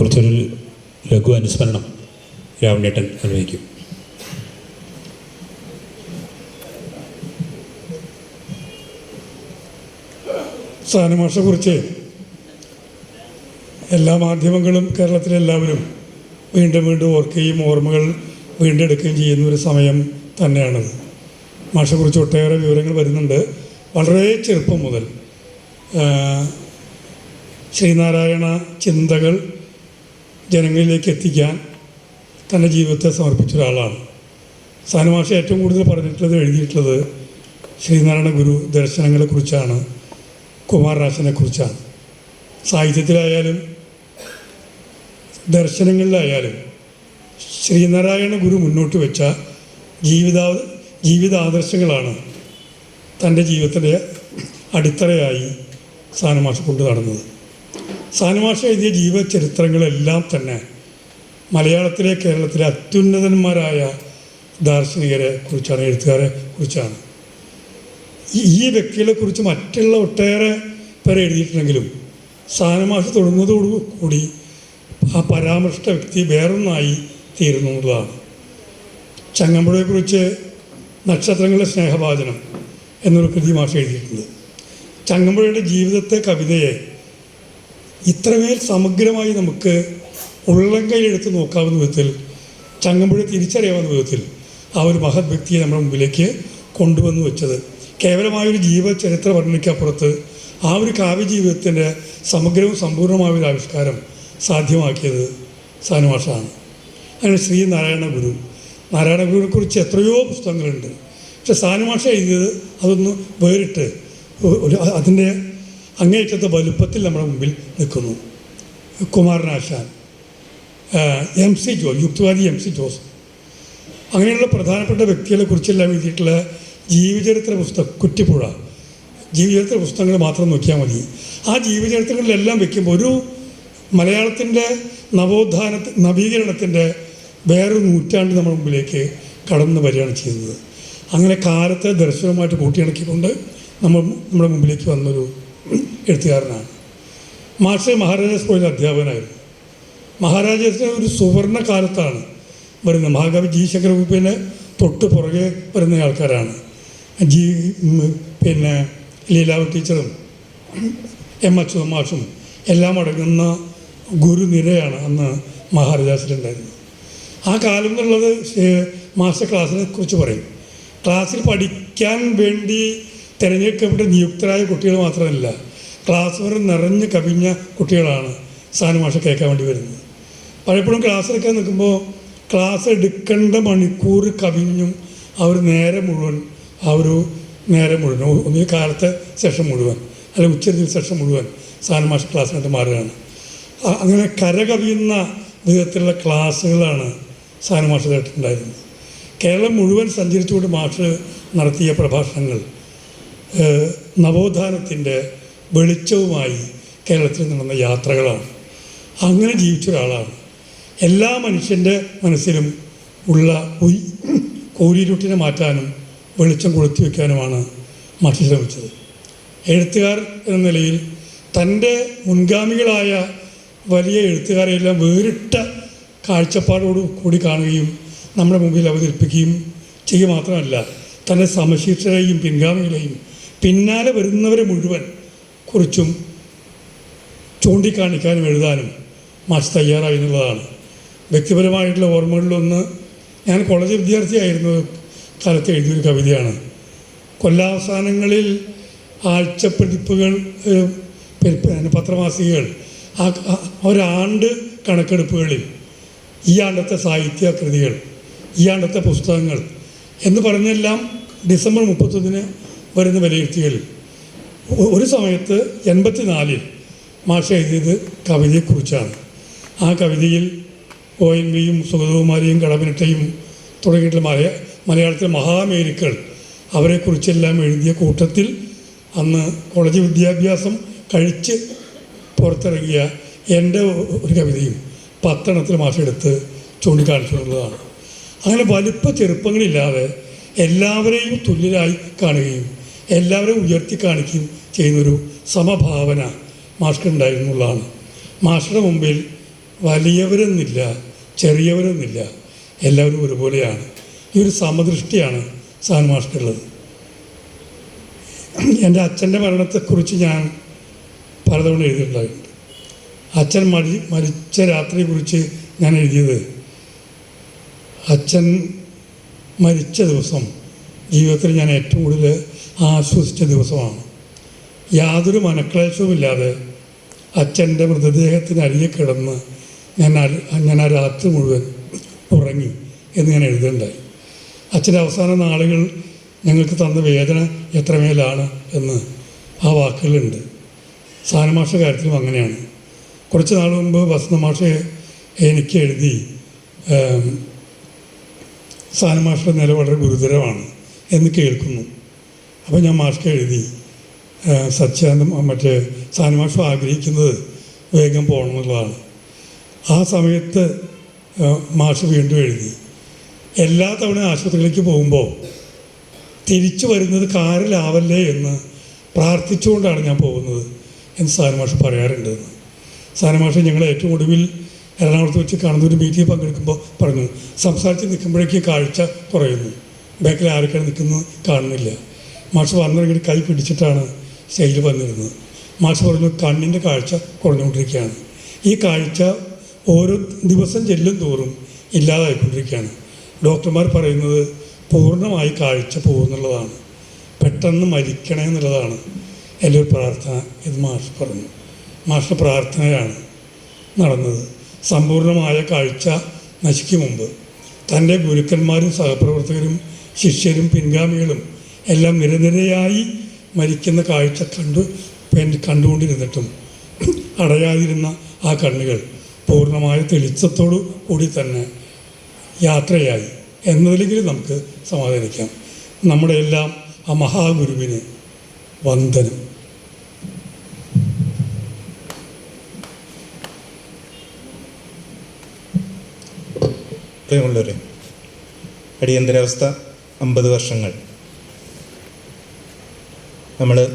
കുറച്ചൊരു ലഘു അനുസ്മരണം രാവണേട്ടൻ നിർവഹിക്കും കുറിച്ച് എല്ലാ മാധ്യമങ്ങളും കേരളത്തിലെ എല്ലാവരും വീണ്ടും വീണ്ടും ഓർക്കുകയും ഓർമ്മകൾ വീണ്ടെടുക്കുകയും ചെയ്യുന്ന ഒരു സമയം തന്നെയാണത്. മാഷെക്കുറിച്ച് ഒട്ടേറെ വിവരങ്ങൾ വരുന്നുണ്ട്. വളരെ ചെറുപ്പം മുതൽ ശ്രീനാരായണ ചിന്തകൾ ജനങ്ങളിലേക്ക് എത്തിക്കാൻ തന്റെ ജീവിതത്തെ സമർപ്പിച്ച ഒരാളാണ്. സാനുമാഷ ഏറ്റവും കൂടുതൽ പറഞ്ഞിട്ടുള്ളത് എഴുതിയിട്ടുള്ളത് ശ്രീനാരായണ ഗുരു ദർശനങ്ങളെക്കുറിച്ചാണ് കുമാരനാശനെ കുറിച്ചാണ്. സാഹിത്യത്തിലായാലും ദർശനങ്ങളിലായാലും ശ്രീനാരായണ ഗുരു മുന്നോട്ട് വെച്ച ജീവിതാ ജീവിതാദർശങ്ങളാണ് തന്റെ ജീവിതത്തിന്റെ അടിത്തറയായി സാനുമാഷ കൊണ്ടു നടന്നത്. സാനുമാഷ എഴുതിയ ജീവചരിത്രങ്ങളെല്ലാം തന്നെ മലയാളത്തിലെ കേരളത്തിലെ അത്യുന്നതന്മാരായ ദാർശനികരെ കുറിച്ചാണ് എഴുത്തുകാരെ കുറിച്ചാണ്. ഈ- വ്യക്തികളെ കുറിച്ച് മറ്റുള്ള ഒട്ടേറെ പേരെ എഴുതിയിട്ടുണ്ടെങ്കിലും സാനുമാഷ തൊടുന്നതോടു കൂടി ആ പരാമർശിച്ച വ്യക്തി വേറൊന്നായി തീരുന്നു എന്നുള്ളതാണ്. ചങ്ങമ്പുഴയെക്കുറിച്ച് നക്ഷത്രങ്ങളുടെ സ്നേഹവാചനം എന്നൊരു കൃതി മാഷ എഴുതിയിട്ടുണ്ട്. ചങ്ങമ്പുഴയുടെ ജീവിതത്തെ കവിതയെ ഇത്രമേൽ സമഗ്രമായി നമുക്ക് ഉള്ളം കൈയെടുത്ത് നോക്കാവുന്ന വിധത്തിൽ ചങ്ങമ്പുഴ തിരിച്ചറിയാവുന്ന വിധത്തിൽ ആ ഒരു മഹത് വ്യക്തിയെ നമ്മുടെ മുമ്പിലേക്ക് കൊണ്ടുവന്നു വെച്ചത്. കേവലമായൊരു ജീവചരിത്ര വർണിക്കപ്പുറത്ത് ആ ഒരു കാവ്യജീവിതത്തിന്റെ സമഗ്രവും സമ്പൂർണമായ ഒരു ആവിഷ്കാരം സാധ്യമാക്കിയത് സാനുമാഷാണ്. അങ്ങനെ ശ്രീനാരായണ ഗുരു. നാരായണ ഗുരുവിനെ കുറിച്ച് എത്രയോ പുസ്തകങ്ങളുണ്ട്. പക്ഷെ സാനുമാഷ എഴുതിയത് അതൊന്ന് വേറിട്ട് ഒരു അതിന്റെ അങ്ങേയറ്റത്തെ വലുപ്പത്തിൽ നമ്മുടെ മുമ്പിൽ നിൽക്കുന്നു. കുമാരനാശാൻ എം സി ജോസ് യുക്തിവാദി എം സി ജോസ്. അങ്ങനെയുള്ള പ്രധാനപ്പെട്ട വ്യക്തികളെ കുറിച്ചെല്ലാം എഴുതിയിട്ടുള്ള ജീവചരിത്ര പുസ്തകം കുറ്റിപ്പുഴ. ജീവചരിത്ര പുസ്തകങ്ങൾ മാത്രം നോക്കിയാൽ മതി. ആ ജീവചരിത്രങ്ങളിലെല്ലാം വയ്ക്കുമ്പോൾ ഒരു മലയാളത്തിന്റെ നവോത്ഥാന നവീകരണത്തിന്റെ വേറൊരു നൂറ്റാണ്ട് നമ്മുടെ മുമ്പിലേക്ക് കടന്നു വരികയാണ് ചെയ്യുന്നത്. അങ്ങനെ കാലത്തെ ദർശനവുമായിട്ട് കൂട്ടിയിണക്കിക്കൊണ്ട് നമ്മൾ നമ്മുടെ മുമ്പിലേക്ക് വന്നൊരു എഴുത്തുകാരനാണ്. മാസ്റ്റർ മഹാരാജാസ് കോളേജ് അധ്യാപകനായിരുന്നു. മഹാരാജാസിന്റെ ഒരു സുവർണ കാലത്താണ് വരുന്നത് മഹാകവി ജി ശങ്കരകുപ്പിന് തൊട്ട് പുറകെ വരുന്ന ആൾക്കാരാണ്. ജി പിന്നെ ലീലാവ ടീച്ചറും എം അച്യുത മാഷും എല്ലാം അടങ്ങുന്ന ഗുരുനിരയാണ് അന്ന് മഹാരാജാസിലുണ്ടായിരുന്നത്. ആ കാലം എന്നുള്ളത് മാസ്റ്റർ ക്ലാസ്സിനെ കുറിച്ച് പറയും. ക്ലാസ്സിൽ പഠിക്കാൻ വേണ്ടി തിരഞ്ഞെടുക്കപ്പെട്ട നിയുക്തരായ കുട്ടികൾ മാത്രമല്ല ക്ലാസ് വരെ നിറഞ്ഞ് കവിഞ്ഞ കുട്ടികളാണ് സാനു മാഷ കേൾക്കാൻ വേണ്ടി വരുന്നത്. പലപ്പോഴും ക്ലാസ് എടുക്കാൻ നിൽക്കുമ്പോൾ ക്ലാസ് എടുക്കേണ്ട മണിക്കൂർ കവിഞ്ഞും ആ ഒരു നേരം മുഴുവൻ ആ ഒരു നേരം മുഴുവൻ ഒന്ന് കാലത്തെ സെഷൻ മുഴുവൻ അല്ലെങ്കിൽ ഉച്ചരിഞ്ഞ സെഷൻ മുഴുവൻ സാനുമാഷ ക്ലാസ്സിനായിട്ട് മാറുകയാണ്. അങ്ങനെ കരകവിയുന്ന വിധത്തിലുള്ള ക്ലാസ്സുകളാണ് സാനുമാഷ കേട്ടിട്ടുണ്ടായിരുന്നത്. കേരളം മുഴുവൻ സഞ്ചരിച്ചുകൊണ്ട് മാഷ് നടത്തിയ പ്രഭാഷണങ്ങൾ നവോത്ഥാനത്തിന്റെ വെളിച്ചവുമായി കേരളത്തിൽ നടന്ന യാത്രകളാണ്. അങ്ങനെ ജീവിച്ച ഒരാളാണ്. എല്ലാ മനുഷ്യന്റെ മനസ്സിലും ഉള്ള കോരിരുട്ടിനെ മാറ്റാനും വെളിച്ചം കൊളുത്തി വയ്ക്കാനുമാണ് മാറ്റി ശ്രമിച്ചത്. എഴുത്തുകാർ എന്ന നിലയിൽ തന്റെ മുൻഗാമികളായ വലിയ എഴുത്തുകാരെയെല്ലാം വേറിട്ട കാഴ്ചപ്പാടോട് കൂടി കാണുകയും നമ്മുടെ മുമ്പിൽ അവതരിപ്പിക്കുകയും ചെയ്യുക മാത്രമല്ല തന്റെ സമശീർഷരെയും പിൻഗാമികളെയും പിന്നാലെ വരുന്നവരെ മുഴുവൻ കുറിച്ചും ചൂണ്ടിക്കാണിക്കാനും എഴുതാനും മാഷ് തയ്യാറായി എന്നുള്ളതാണ്. വ്യക്തിപരമായിട്ടുള്ള ഓർമ്മകളിലൊന്ന് ഞാൻ കോളേജ് വിദ്യാർത്ഥിയായിരുന്നു കാലത്ത് എഴുതിയൊരു കവിതയാണ്. കൊല്ലാവസാനങ്ങളിൽ ആഴ്ചപ്പതിപ്പുകൾ പത്രമാസികകൾ ആ ഒരാണ്ട് കണക്കെടുപ്പുകളിൽ ഈ ആണ്ടത്തെ സാഹിത്യ കൃതികൾ ഈ ആണ്ടത്തെ പുസ്തകങ്ങൾ എന്ന് പറഞ്ഞെല്ലാം ഡിസംബർ മുപ്പത്തൊന്നിന് വരുന്ന വിലയിരുത്തികളിൽ ഒരു സമയത്ത് എൺപത്തിനാലിൽ മാഷ എഴുതിയത് കവിതയെക്കുറിച്ചാണ്. ആ കവിതയിൽ ഒ എൻ വിയും സുഗതകുമാരിയും കടമിനിട്ടയും തുടങ്ങിയിട്ടുള്ള മലയ മലയാളത്തിലെ മഹാമേരുക്കൾ അവരെക്കുറിച്ചെല്ലാം എഴുതിയ കൂട്ടത്തിൽ അന്ന് കോളേജ് വിദ്യാഭ്യാസം കഴിച്ച് പുറത്തിറങ്ങിയ എന്റെ ഒരു കവിതയും പത്തെണ്ണത്തിൽ മാഷെടുത്ത് ചൂണ്ടിക്കാണിച്ചിട്ടുള്ളതാണ് അങ്ങനെ വലിപ്പ ചെറുപ്പങ്ങളില്ലാതെ എല്ലാവരെയും തുല്യരായി കാണുകയും എല്ലാവരെയും ഉയർത്തി കാണിക്കുകയും ചെയ്യുന്നൊരു സമഭാവന മാഷ്ക്കുണ്ടായിരുന്നുള്ളതാണ് മാഷയുടെ മുമ്പിൽ വലിയവരെന്നില്ല ചെറിയവരെന്നില്ല എല്ലാവരും ഒരുപോലെയാണ്. ഈ ഒരു സമദൃഷ്ടിയാണ് സാൻ സാൻമാഷ്ക്കുള്ളത് എന്റെ അച്ഛന്റെ മരണത്തെക്കുറിച്ച് ഞാൻ പലതവണ എഴുതിയിട്ടുണ്ടായിട്ടുണ്ട്. അച്ഛൻ മരി മരിച്ച രാത്രിയെക്കുറിച്ച് ഞാൻ എഴുതിയത് അച്ഛൻ മരിച്ച ദിവസം ജീവിതത്തിൽ ഞാൻ ഏറ്റവും കൂടുതൽ ആശ്വസിച്ച ദിവസമാണ്. യാതൊരു മനക്ലേശവുമില്ലാതെ അച്ഛന്റെ മൃതദേഹത്തിന് അരികെ കിടന്ന് ഞാൻ ഞാൻ ആ രാത്രി മുഴുവൻ ഉറങ്ങി എന്ന് ഞാൻ എഴുതേണ്ടായി. അച്ഛന്റെ അവസാന നാളുകൾ ഞങ്ങൾക്ക് തന്ന വേദന എത്രമേലാണ് എന്ന് ആ വാക്കുകളുണ്ട് സാനമാഷ കാര്യത്തിലും അങ്ങനെയാണ്. കുറച്ച് നാൾ മുമ്പ് വസന്തമാഷ എനിക്ക് എഴുതി സാനമാഷയുടെ നില വളരെ ഗുരുതരമാണ്. എന്ന് കേൾക്കുന്നു. അപ്പോൾ ഞാൻ മാഷ്ക്ക് എഴുതി. സത്യാനന്ദം മറ്റേ സാനുമാഷം ആഗ്രഹിക്കുന്നത് വേഗം പോകണമെന്നുള്ളതാണ്. ആ സമയത്ത് മാഷ് വീണ്ടും എഴുതി. എല്ലാ തവണ ആശുപത്രികളിലേക്ക് പോകുമ്പോൾ തിരിച്ചു വരുന്നത് കാറിലാവല്ലേ എന്ന് പ്രാർത്ഥിച്ചുകൊണ്ടാണ് ഞാൻ പോകുന്നത് എന്ന് സാനുമാഷ് പറയാറുണ്ടെന്ന് സാനുമാഷ് ഞങ്ങൾ ഏറ്റവും ഒടുവിൽ എറണാകുളത്ത് വെച്ച് കാണുന്ന ഒരു പങ്കെടുക്കുമ്പോൾ പറഞ്ഞു സംസാരിച്ച് നിൽക്കുമ്പോഴേക്ക് കാഴ്ച കുറയുന്നു. ബാക്കിൽ ആരൊക്കെയാണ് നിൽക്കുന്നത് കാണുന്നില്ല. മാഷ് വന്നിറങ്ങി കൈ പിടിച്ചിട്ടാണ് സ്റ്റേജിൽ വന്നിരുന്നത്. മാഷ് പറഞ്ഞു കണ്ണിന്റെ കാഴ്ച കുറഞ്ഞുകൊണ്ടിരിക്കുകയാണ്. ഈ കാഴ്ച ഓരോ ദിവസം ചെല്ലും തോറും ഇല്ലാതായിക്കൊണ്ടിരിക്കുകയാണ്. ഡോക്ടർമാർ പറയുന്നത് പൂർണമായി കാഴ്ച പോകുന്നുള്ളതാണ്. പെട്ടെന്ന് മരിക്കണേ എന്നുള്ളതാണ് എന്റെ ഒരു പ്രാർത്ഥന ഇത് മാഷ് പറഞ്ഞു. മാഷ പ്രാർത്ഥനയാണ് നടന്നത്. സമ്പൂർണമായ കാഴ്ച നശിക്കും മുമ്പ്. തന്റെ ഗുരുക്കന്മാരും സഹപ്രവർത്തകരും ശിഷ്യരും പിൻഗാമികളും എല്ലാം നിരനിരയായി മരിക്കുന്ന കാഴ്ച കണ്ടു കണ്ടുകൊണ്ടിരുന്നിട്ടും അടയാതിരുന്ന ആ കണ്ണുകൾ പൂർണമായ തെളിച്ചത്തോടു കൂടി തന്നെ യാത്രയായി എന്നതിലെങ്കിലും നമുക്ക് സമാധാനിക്കാം. നമ്മുടെ എല്ലാം ആ മഹാഗുരുവിന് വന്ദനം. പ്രിയമുള്ളവരെ അടിയന്തരാവസ്ഥ. അമ്പത് വർഷങ്ങൾ. നമ്മൾ